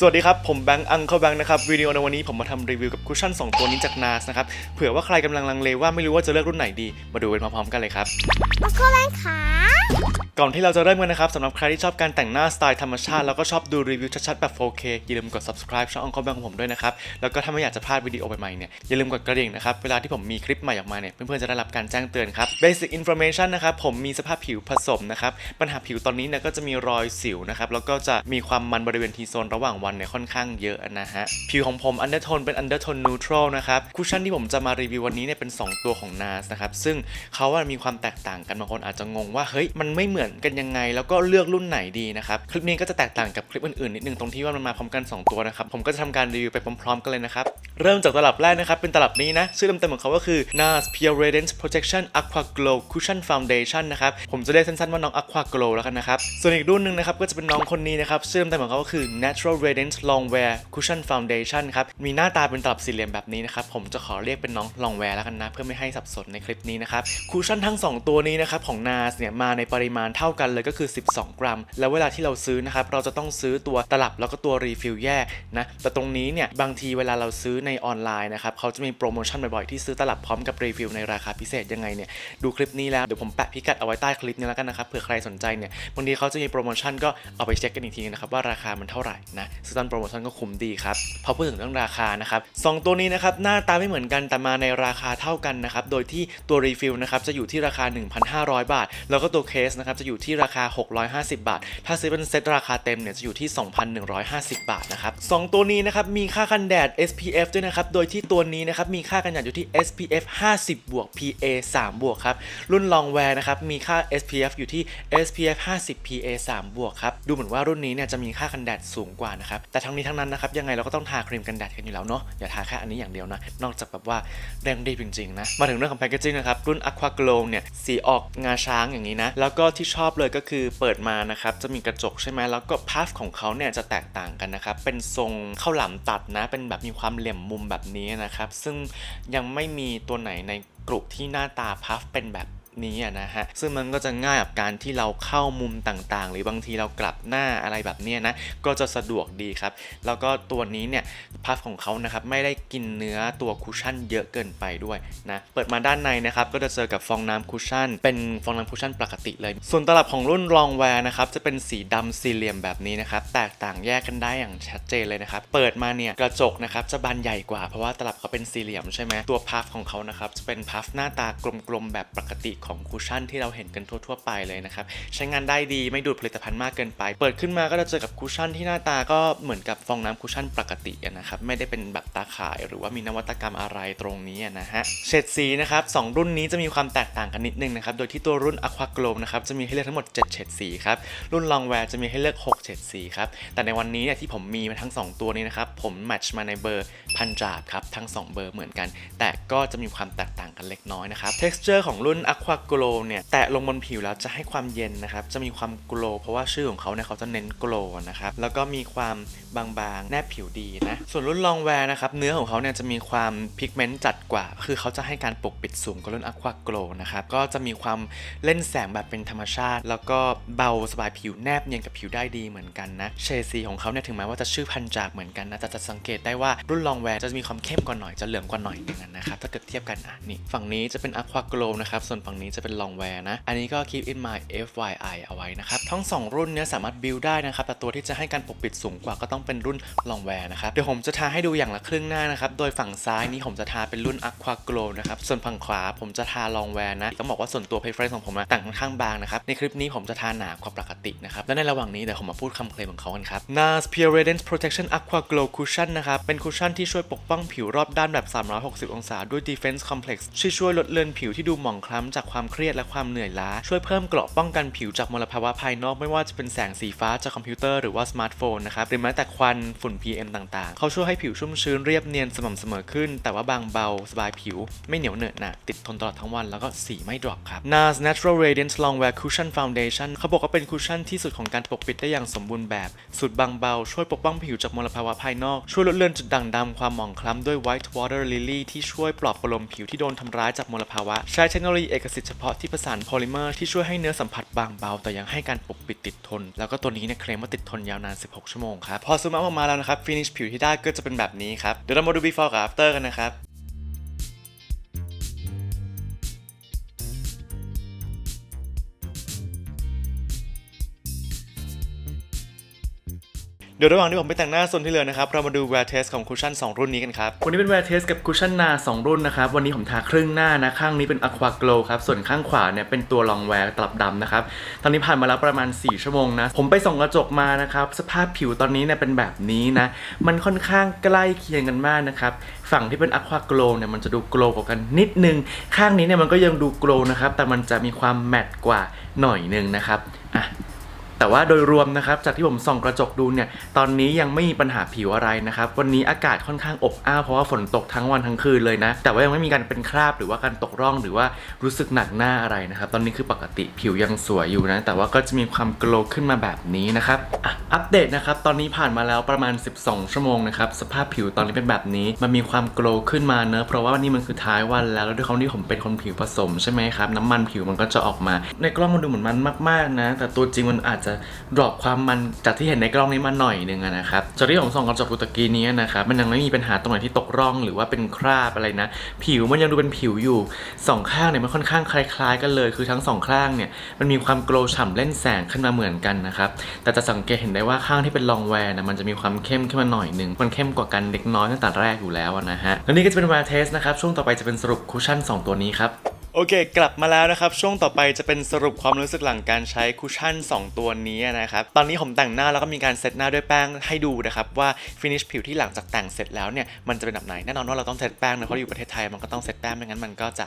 สวัสดีครับ ผมแบงค์อังเข้าแบงค์นะครับวิดีโอในวันนี้ผมมาทำรีวิวกับคุชชั่น 2 ตัวนี้จากนาสนะครับเผื่อว่าใครกำลังลังเลว่าไม่รู้ว่าจะเลือกรุ่นไหนดี มาดูกันพร้อมๆกันเลยครับมาโคแบงค์ขา ก่อนที่เราจะเริ่มกันนะครับสำหรับใครที่ชอบการแต่งหน้าสไตล์ธรรมชาติ แล้วก็ชอบดูรีวิวชัดๆ แบบ 4K อย่าลืมกด subscribe ช่อง Uncle Bang ของผมด้วยนะครับ แล้วก็ถ้าไม่อยากจะพลาดวิดีโอใหม่ๆเนี่ยอย่าลืมกดกระดิ่งนะครับ เวลาที่ผมมีคลิปใหม่ออกมาเนี่ยเพื่อนๆจะได้รับการแจ้งเตือนครับ Basic Information นะครับผมมีสภาพผิวผสมนะครับปัญหาผิวตอนนี้เนี่ยก็จะมีรอยสิวนะครับแล้วก็จะมีความมันบริเวณทีโซนระหว่างวันเนี่ยค่อนข้างเยอะนะฮะผิวของผม undertone เป็น undertone neutral นะครับคุชชั่นที่ผมจะมารีวิววันนี้เนี่ยเป็นสองตัวของ NARS นะครับซึ่งเขาว่ามีความแตกต่างกันบางคนอาจจะงงว่าเฮ้ยมันไม่เหมือนกันยังไง แล้วก็เลือกรุ่นไหนดีนะครับ คลิปนี้ก็จะแตกต่างกับคลิปอื่นๆนิดนึงตรงที่ว่ามันมาพร้อมกัน 2 ตัวนะครับ ผมก็จะทำการรีวิวไปพร้อมๆกันเลยนะครับ เริ่มจากตลับแรกนะครับ เป็นตลับนี้นะ ชื่อเต็มๆของเขาก็คือ NARS Pure Radiance Protection Aqua Glow Cushion Foundation นะครับ ผมจะเรียกสั้นๆว่าน้อง Aqua Glow แล้วกันนะครับ ส่วนอีกรุ่นหนึ่งนะครับก็จะเป็นน้องคนนี้นะครับ ชื่อเต็มๆของเขาก็คือ Natural Radiance Longwear Cushion Foundation ครับ มีหน้าตาเป็นตลับสี่เหลี่ยมแบบนี้นะครับ ผมจะขอเรียกเป็นน้อง Longwear แล้วกันนะ เพื่อไม่ให้สับสนในคลิปนี้นะครับคุชชั่นทั้ง 2 ตัวนี้นะครับของ NARS เนี่ยมาในปริมาณเท่ากันเลยก็คือ 12 กรัม แล้วเวลาที่เราซื้อนะครับเราจะต้องซื้อตัวตลับแล้วก็ตัวรีฟิลแยกนะแต่ตรงนี้เนี่ยบางทีเวลาเราซื้อในออนไลน์นะครับเขาจะมีโปรโมชั่นบ่อยๆที่ซื้อตลับพร้อมกับรีฟิลในราคาพิเศษยังไงเนี่ยดูคลิปนี้แล้วเดี๋ยวผมแปะพิกัดเอาไว้ใต้คลิปนี้แล้วกันนะครับเผื่อใครสนใจเนี่ยบางทีเขาจะมีโปรโมชั่นก็เอาไปเช็คกันอีกทีนะครับว่าราคามันเท่าไหร่นะซื้อตอนโปรโมชั่นก็คุ้มดีครับพอพูดถึงเรื่องราคานะครับสตัวนี้นะครับหน้าตาไม่เหมือนกันแต่มาในราคาเท่ากันนะครับโดยที่ตัวรีฟิลนะครับจะอยู่ที่ราคา 1,500 บาท แล้วก็ตัวเคสนะครับจะอยู่ที่ราคา 650 บาท ถ้าซื้อเป็นเซตราคาเต็มเนี่ยจะอยู่ที่ 2,150 บาทนะครับสองตัวนี้นะครับมีค่ากันแดด SPF ด้วยนะครับโดยที่ตัวนี้นะครับมีค่ากันแดดอยู่ที่ SPF 50 บวก PA 3 บวกครับรุ่น Longwear นะครับมีค่า SPF อยู่ที่ SPF 50 PA 3 บวกครับดูเหมือนว่ารุ่นนี้เนี่ยจะมีค่ากันแดดสูงกว่านะครับแต่ทั้งนี้ทั้งนั้นนะครับยังไงเราก็ต้องทาครีมกันแดดกันอยู่แล้วเนาะอย่าทาแค่อันนี้อย่างเดียวนะนอกจากแบบว่าแรงดีจริงๆนะมาถึงเรื่องของแพคเกจิ้งนะครับรุ่น Aqua Glow เนี่ยสีออกงาช้างอย่างนี้นะแล้วแล้วก็ที่ชอบเลยก็คือเปิดมานะครับจะมีกระจกใช่ไหมแล้วก็พัฟของเขาเนี่ยจะแตกต่างกันนะครับเป็นทรงข้าวหลามตัดนะ เป็นแบบมีความเหลี่ยมมุมแบบนี้นะครับ ซึ่งยังไม่มีตัวไหนในกลุ่มที่หน้าตาพัฟเป็นแบบ นี้นะฮะ ซึ่งมันก็จะง่ายกับการที่เราเข้ามุมต่างๆ หรือบางทีเรากลับหน้าอะไรแบบนี้นะ ก็จะสะดวกดีครับ แล้วก็ตัวนี้เนี่ยพัฟของเขานะครับไม่ได้กินเนื้อตัวคุชชั่นเยอะเกินไปด้วยนะ เปิดมาด้านในนะครับก็จะเจอกับฟองน้ำคุชชั่น เป็นฟองน้ำคุชชั่นปกติเลย ส่วนตลับของรุ่นรองแวร์นะครับจะเป็นสีดำสี่เหลี่ยมแบบนี้นะครับแตกต่างแยกกันได้อย่างชัดเจนเลยนะครับ เปิดมาเนี่ยกระจกนะครับจะบานใหญ่กว่าเพราะว่าตลับเขาเป็นสี่เหลี่ยมใช่ไหมตัวพัฟของเขานะครับจะเป็นพัฟหน้าตากลมๆแบบปกติของคุชชั่นที่เราเห็นกันทั่วๆไปเลยนะครับ ใช้งานได้ดีไม่ดูดผลิตภัณฑ์มากเกินไป เปิดขึ้นมาก็จะเจอกับคุชชั่นที่หน้าตาก็เหมือนกับฟองน้ำคุชชั่นปกตินะครับ ไม่ได้เป็นแบบตาข่ายหรือว่ามีนวัตกรรมอะไรตรงนี้นะฮะ เฉดสีนะครับสองรุ่นนี้จะมีความแตกต่างกันนิดนึงนะครับ โดยที่ตัวรุ่น Aqua Glow นะครับจะมีให้เลือกทั้งหมด 7 เฉดสีครับ รุ่น Longwear จะมีให้เลือก 6 เฉดสีครับ แต่ในวันนี้เนี่ยที่ผมมีมาทั้ง 2 ตัวนี้นะครับผมแมทช์มาในเบอร์พันจาบครับทั้ง 2 เบอร์เหมือนกัน แต่ก็จะมีความแตกต่างกันเล็กน้อยนะครับ texture ของรุ่น Aqua Glow เนี่ยแตะลงบนผิวแล้วจะให้ความเย็นนะครับ จะมีความ glow เพราะว่าชื่อของเขาเนี่ยเขาจะเน้น glow นะครับ แล้วก็มีความบางๆ แนบผิวดีนะ ส่วนรุ่น Longwear นะครับ เนื้อของเขาเนี่ยจะมีความพิกเมนต์จัดกว่า คือเขาจะให้การปกปิดสูงกว่ารุ่น Aqua Glow นะครับ ก็จะมีความเล่นแสงแบบเป็นธรรมชาติ แล้วก็เบาสบายผิวแนบเนียนกับผิวได้ดีเหมือนกันนะเฉดสีของเขาเนี่ยถึงแม้ว่าจะชื่อพันจาบเหมือนกันนะแต่จะสังเกตได้ว่ารุ่น Longwear จะมีความเข้มกว่าหน่อยจะเหลืองกว่าหน่อยนึงนะครับถ้าเกิดเทียบกันอะนี่ฝั่งนี้จะเป็น Aqua Glow นะครับส่วนฝั่งนี้จะเป็น Longwear นะ อันนี้ก็ keep in mind FYI เอาไว้นะครับ ทั้งสองรุ่นเนี้ยสามารถ build ได้นะครับ แต่ตัวที่จะให้การปกปิดสูงกว่าก็ต้องเป็นรุ่น Longwear นะครับ เดี๋ยวผมจะทาให้ดูอย่างละครึ่งหน้านะครับ โดยฝั่งซ้ายนี้ผมจะทาเป็นรุ่น Aqua Glow นะครับ ส่วนฝั่งขวาผมจะทา Longwear นะ ต้องบอกว่าส่วนตัว preference ของผมนะต่างค่อนข้างบางนะครับ ในคลิปนี้ผมจะทาหนากว่าปกตินะครับ และในระหว่างนี้เดี๋ยวผมมาพูดคำเคลมของเขากันครับ NARS Pure Radiance Protection Aqua Glow Cushion นะครับ เป็นคุชชั่นที่ช่วยปกป้องผิวรอบด้านแบบ 360 องศาด้วย Defense Complex ช่วยช่วยลดเลือนผิวที่ดูหมองคล้ำจากความเครียดและความเหนื่อยล้า ช่วยเพิ่มเกราะป้องกันผิวจากมลภาวะภายนอกไม่ว่าจะเป็นแสงสีฟ้าจากคอมพิวเตอร์หรือว่าสมาร์ทโฟนนะครับหรือแม้แต่ควันฝุ่น PM ต่างๆ เขาช่วยให้ผิวชุ่มชื้นเรียบเนียนสม่ำเสมอขึ้น แต่ว่าบางเบาสบายผิว ไม่เหนียวเหนอะหนะติดทนตลอดทั้งวันแล้วก็สีไม่ดรอปครับ NARS Natural Radiance Longwear Cushion Foundation เขาบอกว่าเป็นคุชชั่นที่สุดของการปกปิดได้อย่างสมบูรณ์แบบสูตรบางเบาช่วยปกป้องผิวจากมลภาวะภายนอก ช่วยลดเลือนจุดด่างดำความหมองคล้ำด้วย White Water Lily ที่ช่วยปลอบประโลมผิวที่โดนทำร้ายจากมลภาวะ ใช้เทคโนโลยีเอกสิทธิ์เฉพาะที่ประสานโพลิเมอร์ที่ช่วยให้เนื้อสัมผัสบางเบา แต่ยังให้การปกปิดติดทน แล้วก็ตัวนี้เนี่ยเคลมว่าติดทนยาวนาน 16 ชั่วโมงครับ พอซูมเอาออกมาแล้วนะครับฟินิชผิวที่ได้ก็จะเป็นแบบนี้ครับ เดี๋ยวเรามาดู before กับ after กันนะครับ เดี๋ยวระหว่างที่ผมไปแต่งหน้าโซนที่เหลือนะครับ เรามาดู wear test ของคุชชั่น 2 รุ่นนี้กันครับ วันนี้เป็น wear test กับคุชชั่นนา 2 รุ่นนะครับ วันนี้ผมทาครึ่งหน้านะ ข้างนี้เป็น aqua glow ครับ ส่วนข้างขวาเนี่ยเป็นตัว long wear ตลับดำนะครับ ตอนนี้ผ่านมาแล้วประมาณ 4 ชั่วโมงนะ ผมไปส่องกระจกมานะครับ สภาพผิวตอนนี้เนี่ยเป็นแบบนี้นะ มันค่อนข้างใกล้เคียงกันมากนะครับ ฝั่งที่เป็น aqua glow เนี่ยมันจะดู glow กว่ากันนิดนึง ข้างนี้เนี่ยมันก็ยังดู glow นะครับ แต่มันจะมีความแมตต์กว่าหน่อยนึงนะครับ แต่ว่าโดยรวมนะครับจากที่ผมส่องกระจกดูเนี่ยตอนนี้ยังไม่มีปัญหาผิวอะไรนะครับวันนี้อากาศค่อนข้างอบอ้าวเพราะว่าฝนตกทั้งวันทั้งคืนเลยนะ แต่ว่ายังไม่มีการเป็นคราบหรือว่าการตกร่องหรือว่ารู้สึกหนักหน้าอะไรนะครับตอนนี้คือปกติผิวยังสวยอยู่นะแต่ว่าก็จะมีความโกลขึ้นมาแบบนี้นะครับอัปเดตนะครับตอนนี้ผ่านมาแล้วประมาณ 12 ชั่วโมงนะครับสภาพผิวตอนนี้เป็นแบบนี้มันมีความโกลขึ้นมาเนอะเพราะว่าวันนี้มันคือท้ายวันแล้วแล้วด้วยความที่ผมเป็นคนผิวผสมใช่ไหมครับน้ำมันผิวมันก็จะออกมา ในกล้องมันดูเหมือนมันมากๆนะ แต่ตัวจริงมันอาจจะดรอปความมันจากที่เห็นในกล้องนี้มาหน่อยนึงนะครับจากที่ผมส่องกระจกดูตะกี้นี้นะครับมันยังไม่มีปัญหาตรงไหนที่ตกร่องหรือว่าเป็นคราบอะไรนะ ผิวมันยังดูเป็นผิวอยู่สองข้างเนี่ยมันค่อนข้างคล้าย ๆ กันเลย คือทั้งสองข้างเนี่ยมันมีความโกลฉ่ำเล่นแสงขึ้นมาเหมือนกันนะครับแต่จะสังเกตเห็นได้ว่าข้างที่เป็นลองแวร์นะมันจะมีความเข้มขึ้นมาหน่อยนึงมันเข้มกว่ากันเล็กน้อยตั้งแต่แรกอยู่แล้วนะฮะแล้วนี่ก็จะเป็นมาเทสนะครับช่วงต่อไปจะเป็นสรุปคุชชั่นสองตัวนี้ครับ โอเค กลับมาแล้วนะครับ ช่วงต่อไปจะเป็นสรุปความรู้สึกหลังการใช้คุชชั่น 2 ตัวนี้นะครับ ตอนนี้ผมแต่งหน้าแล้วก็มีการเซตหน้าด้วยแป้งให้ดูนะครับว่าฟินิชผิวที่หลังจากแต่งเสร็จแล้วเนี่ยมันจะเป็นแบบไหนแน่นอนว่าเราต้องเซตแป้งนะเพราะอยู่ประเทศไทยมันก็ต้องเซตแป้งไม่งั้นมันก็จะ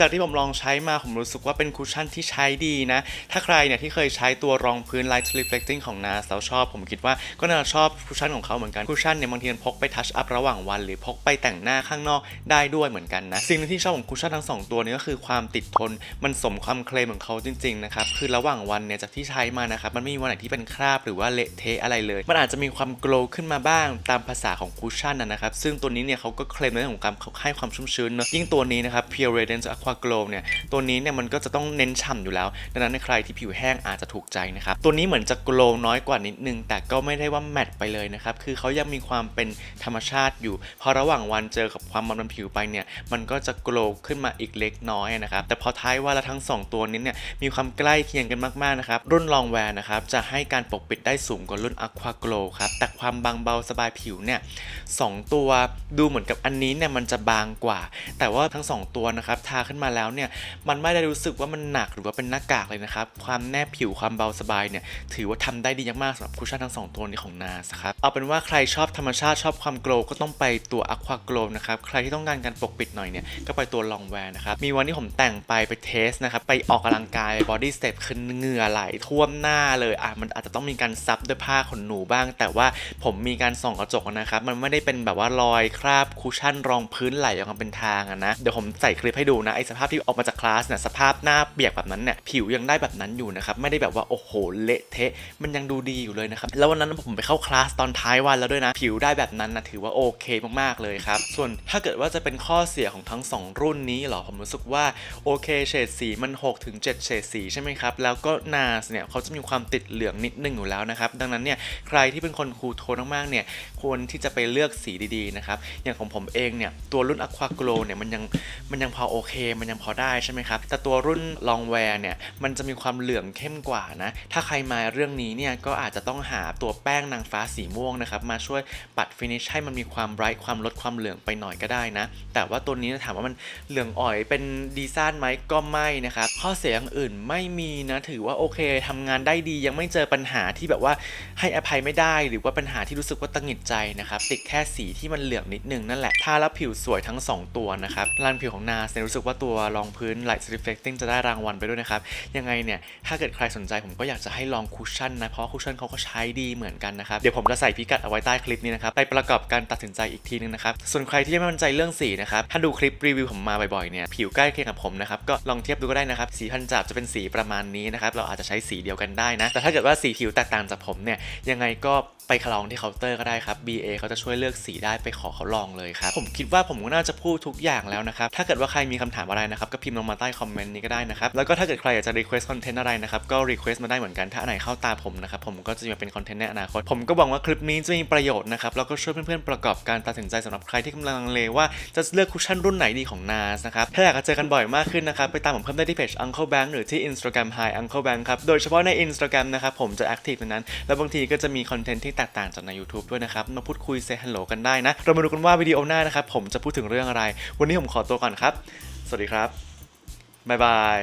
จากที่ผมลองใช้มาผมรู้สึกว่าเป็นคุชชั่นที่ใช้ดีนะ ถ้าใครเนี่ยที่เคยใช้ตัวรองพื้น Light Reflecting ของ NARS แล้วชอบ ผมคิดว่าก็น่าชอบคุชชั่นของเขาเหมือนกันคุชชั่นเนี่ยบางทีมันพกไปทัชอัพระหว่างวัน หรือพกไปแต่งหน้าข้างนอกได้ด้วยเหมือนกันนะสิ่งที่ชอบของคุชชั่นทั้งสองตัวนี้ก็คือความติดทนมันสมความเคลมของเขาจริงๆนะครับคือระหว่างวันเนี่ยจากที่ใช้มานะครับมันไม่มีวันไหนที่เป็นคราบหรือว่าเละเทะอะไรเลย มันอาจจะมีความโกลว์ขึ้นมาบ้างตามภาษาของคุชชั่นนะนะครับซึ่งตัวนี้เนี่ยเขาก็เคลมในเรื่องของการให้ความชุ่มชื้นเนอะยิ่งตัวนี้นะครับ Pure Radiance Aqua Glow เนี่ยตัวนี้เนี่ยมันก็จะต้องเน้นฉ่ำอยู่แล้ว ดังนั้นในใครที่ผิวแห้งอาจจะถูกใจนะครับ ตัวนี้เหมือนจะโกลน้อยกว่านิดนึง แต่ก็ไม่ได้ว่าแมตต์ไปเลยนะครับ คือเขายังมีความเป็นธรรมชาติอยู่ พอระหว่างวันเจอกับความมันบนผิวไปเนี่ย มันก็จะโกลขึ้นมาอีกเล็กน้อยนะครับ แต่พอท้ายว่าแล้วทั้ง 2 ตัวนี้เนี่ยมีความใกล้เคียงกันมากๆนะครับ รุ่นลองแวร์นะครับจะให้การปกปิดได้สูงกว่ารุ่น Aqua Glow ครับ แต่ความบางเบาสบายผิวเนี่ยสองตัวดูเหมือนกับอันนี้เนี่ยมันจะบางกว่า แต่ว่าทั้งสองตัวนะครับทาขึ้นมาแล้วเนี่ยมันไม่ได้รู้สึกว่ามันหนักหรือว่าเป็นหน้ากากเลยนะครับ ความแนบผิวความเบาสบายเนี่ยถือว่าทำได้ดีมากๆสำหรับคุชชั่นทั้งสองตัวนี้ของ NARS ครับเอาเป็นว่าใครชอบธรรมชาติชอบความโกลว์ก็ต้องไปตัว Aqua Glow นะครับใครที่ต้องการการปกปิดหน่อยเนี่ยก็ไปตัว Long Wear นะครับมีวันที่ผมแต่งไปไปเทสนะครับไปออกกำลังกาย body step คือเหงื่อไหลท่วมหน้าเลยอะมันอาจจะต้องมีการซับด้วยผ้าขนหนูบ้าง แต่ว่าผมมีการส่องกระจกนะครับมันไม่ได้เป็นแบบว่ารอยคราบคุชชั่นรองพื้นไหลออกมาเป็นทางอะนะเดี๋ยวผมใส่คลิปให้ดูนะไอสภาพที่ออกมาจากคลาสเนี่ยสภาพหน้าเปียกแบบนั้นเนี่ยผิวยังได้แบบนั้นอยู่นะครับไม่ได้แบบว่าโอ้โหเละเทะมันยังดูดีอยู่เลยนะครับแล้ววันนั้นผมไปเข้าคลาสตอนท้ายวันแล้วด้วยนะ ผิวได้แบบนั้นนะถือว่าโอเคมากๆเลยครับส่วนถ้าเกิดว่าจะเป็นข้อเสียของทั้ง 2 รุ่นนี้เหรอผมรู้สึกว่าโอเคเฉดสีมัน6ถึง7เฉดสีใช่ไหมครับแล้วก็ NARS เนี่ยเขาจะมีความติดเหลืองนิดนึงอยู่แล้วนะครับดังนั้นเนี่ยใครที่เป็นคนคูโทนมากๆเนี่ยควรที่จะไปเลือกสีดีๆนะครับอย่างของผมเองเนี่ยตัวรุ่น Aqua Glow เนี่ยมันยังมันยังพอโอเคมันยังพอได้ใช่ไหมครับ แต่ตัวรุ่น Long Wear เนี่ย มันจะมีความเหลืองเข้มกว่านะ ถ้าใครมาเรื่องนี้เนี่ยก็อาจจะต้องหาตัวแป้งนางฟ้าสีม่วงนะครับมาช่วยปัดฟินิชให้มันมีความไบรท์ความลดความเหลืองไปหน่อยก็ได้นะ แต่ว่าตัวนี้ถามว่ามันเหลืองอ่อยเป็นดีไซน์ไหมก็ไม่นะครับ ข้อเสียอย่างอื่นไม่มีนะถือว่าโอเคทำงานได้ดียังไม่เจอปัญหาที่แบบว่าให้อภัยไม่ได้ หรือว่าปัญหาที่รู้สึกว่าตังหงิดใจนะครับติดแค่สีที่มันเหลืองนิดนึงนั่นแหละทาแล้วผิวสวยทั้ง 2 ตัวนะครับลานผิวของนาสเนี่ยรู้สึกว่าตัวรองพื้น Light Reflecting จะได้รางวัลไปด้วยนะครับ ยังไงเนี่ย ถ้าเกิดใครสนใจผมก็อยากจะให้ลองคุชชั่นนะ เพราะคุชชั่นเขาก็ใช้ดีเหมือนกันนะครับ เดี๋ยวผมจะใส่พิกัดเอาไว้ใต้คลิปนี้นะครับ ไปประกอบการตัดสินใจอีกทีนึงนะครับ ส่วนใครที่ยังไม่มั่นใจเรื่องสีนะครับ ถ้าดูคลิปรีวิวผมมาบ่อยๆเนี่ย ผิวใกล้เคียงกับผมนะครับ ก็ลองเทียบดูก็ได้นะครับ สีพันจับจะเป็นสีประมาณนี้นะครับ เราอาจจะใช้สีเดียวกันได้นะ แต่ถ้าเกิดว่าสีผิวแตกต่างจากผมเนี่ย ยังไงก็ไปลองที่เคาน์เตอร์ก็ได้ครับ BA เขาจะช่วยเลือกสีได้ไปขอเขาลองเลยครับ ผมคิดว่าผมก็น่าจะพูดทุกอย่างแล้วนะครับ ถ้าเกิดว่าใครมีคำถามมาได้นะครับก็พิมพ์ลงมาใต้คอมเมนต์นี้ก็ได้นะครับแล้วก็ถ้าเกิดใครอยากจะ request content อะไรนะครับก็ request มาได้เหมือนกันถ้าอันไหนเข้าตาผมนะครับผมก็จะมาเป็นคอนเทนต์ในอนาคตผมก็หวังว่าคลิปนี้จะมีประโยชน์นะครับแล้วก็ช่วยเพื่อนๆประกอบการตัดสินใจสำหรับใครที่กำลังลังเลว่าจะเลือกคุชชั่นรุ่นไหนดีของ NAS นะครับถ้าอยากจะเจอกันบ่อยมากขึ้นนะครับไปตามผมเพิ่มได้ที่เพจ Uncle Bank หรือที่ Instagram Hi Uncle Bank ครับโดยเฉพาะใน Instagram นะครับผมจะ active ในนั้น แล้วบางทีก็จะมีคอนเทนต์ที่แตกต่างจากใน YouTube ด้วยนะครับมาพูดคุย say hello กันได้นะเรามาดูกันว่าวิดีโอหน้านะครับผมจะพูดถึงเรื่องอะไร วันนี้ผมขอตัวก่อนครับ สวัสดีครับ บ๊ายบาย